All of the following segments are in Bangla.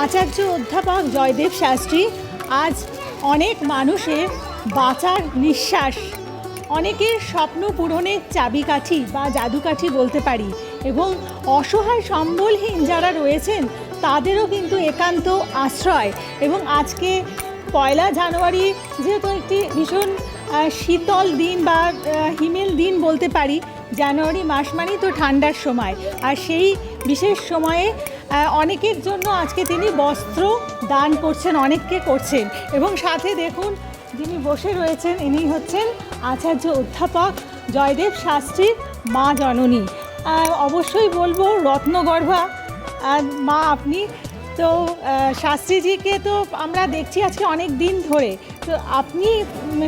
আচার্য অধ্যাপক জয়দেব শাস্ত্রী, আজ অনেক মানুষের বাঁচার নিঃশ্বাস, অনেকের স্বপ্ন পূরণের চাবিকাঠি বা জাদুকাঠি বলতে পারি এবং অসহায় সম্বলহীন যারা রয়েছেন, তাদেরও কিন্তু একান্ত আশ্রয়। এবং আজকে পয়লা জানুয়ারি যেহেতু একটি ভীষণ শীতল দিন বা হিমেল দিন বলতে পারি, জানুয়ারি মাস মানেই তো ঠান্ডার সময়। আর সেই বিশেষ সময়ে অনেকের জন্য আজকে তিনি বস্ত্র দান করছেন, অনেককে করছেন। এবং সাথে দেখুন, যিনি বসে রয়েছেন ইনি হচ্ছেন আচার্য অধ্যাপক জয়দেব শাস্ত্রীর মা জননী। অবশ্যই বলব, রত্নগর্ভা মা আপনি। তো শাস্ত্রীজিকে তো আমরা দেখছি আজকে অনেক দিন ধরে। তো আপনি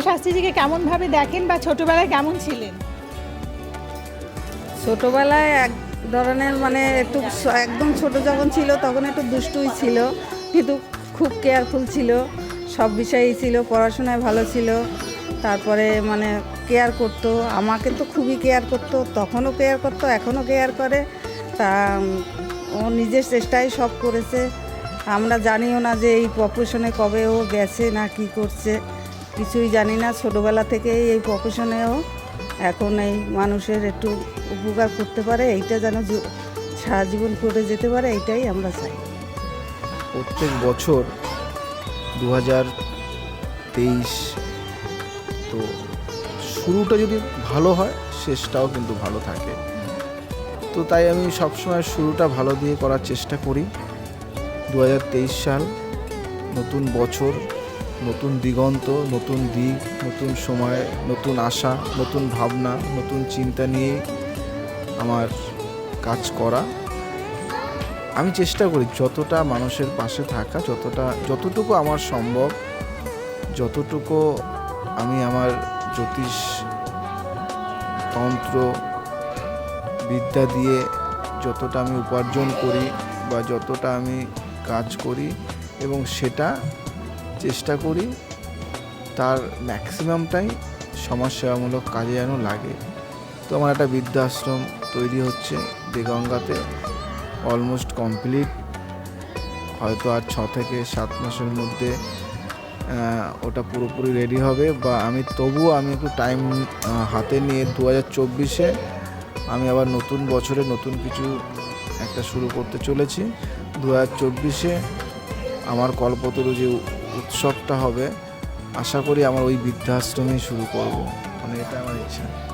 শাস্ত্রীজিকে কেমনভাবে দেখেন বা ছোটোবেলায় কেমন ছিলেন? ছোটোবেলায় ধরনের মানে একটু একদম ছোট যখন ছিল তখন একটু দুষ্টুই ছিল, কিন্তু খুব কেয়ারফুল ছিল, সব বিষয়েই ছিল, পড়াশোনায় ভালো ছিল, তারপরে মানে কেয়ার করতো, আমাকে তো খুবই কেয়ার করতো, তখনও কেয়ার করতো, এখনও কেয়ার করে, তা ও নিজের চেষ্টায় সব করেছে, আমরা জানিও না যে এই প্রফেশনে কবে ও গেছে না কি করছে, কিছুই জানি না, ছোটোবেলা থেকেই এই প্রফেশনেও এখন এই মানুষের একটু উপকার করতে পারে, এইটা যেন সারা জীবন করে যেতে পারে, এইটাই আমরা চাই। প্রত্যেক বছর দু তেইশ তো শুরুটা যদি ভালো হয়, শেষটাও কিন্তু ভালো থাকে। তো তাই আমি সবসময় শুরুটা ভালো দিয়ে করার চেষ্টা করি। দু হাজার তেইশ সাল নতুন বছর নতুন দিগন্ত, নতুন দিক, নতুন সময়, নতুন আশা, নতুন ভাবনা, নতুন চিন্তা নিয়ে আমার কাজ করা। আমি চেষ্টা করি যতটা মানুষের পাশে থাকা, যতটা, যতটুকু আমার সম্ভব, যতটুকু আমি আমার জ্যোতিষ তন্ত্র বিদ্যা দিয়ে যতটা আমি উপার্জন করি বা যতটা আমি কাজ করি এবং সেটা চেষ্টা করি তার ম্যাক্সিমামটাই সমাজসেবামূলক কাজে যেন লাগে। তো আমার একটা বৃদ্ধাশ্রম তৈরি হচ্ছে দেগঙ্গাতে অলমোস্ট কমপ্লিট হয়তো আর ছ থেকে সাত মাসের মধ্যে ওটা পুরোপুরি রেডি হবে। বা আমি তবুও আমি একটু টাইম হাতে নিয়ে দু হাজার চব্বিশে আমি আবার নতুন বছরে নতুন কিছু একটা শুরু করতে চলেছি। দু হাজার চব্বিশে আমার কল্পতরু যে উৎসবটা হবে। আশা করি আমার ওই বৃদ্ধাশ্রমেই শুরু করব। মানে এটা আমার ইচ্ছা।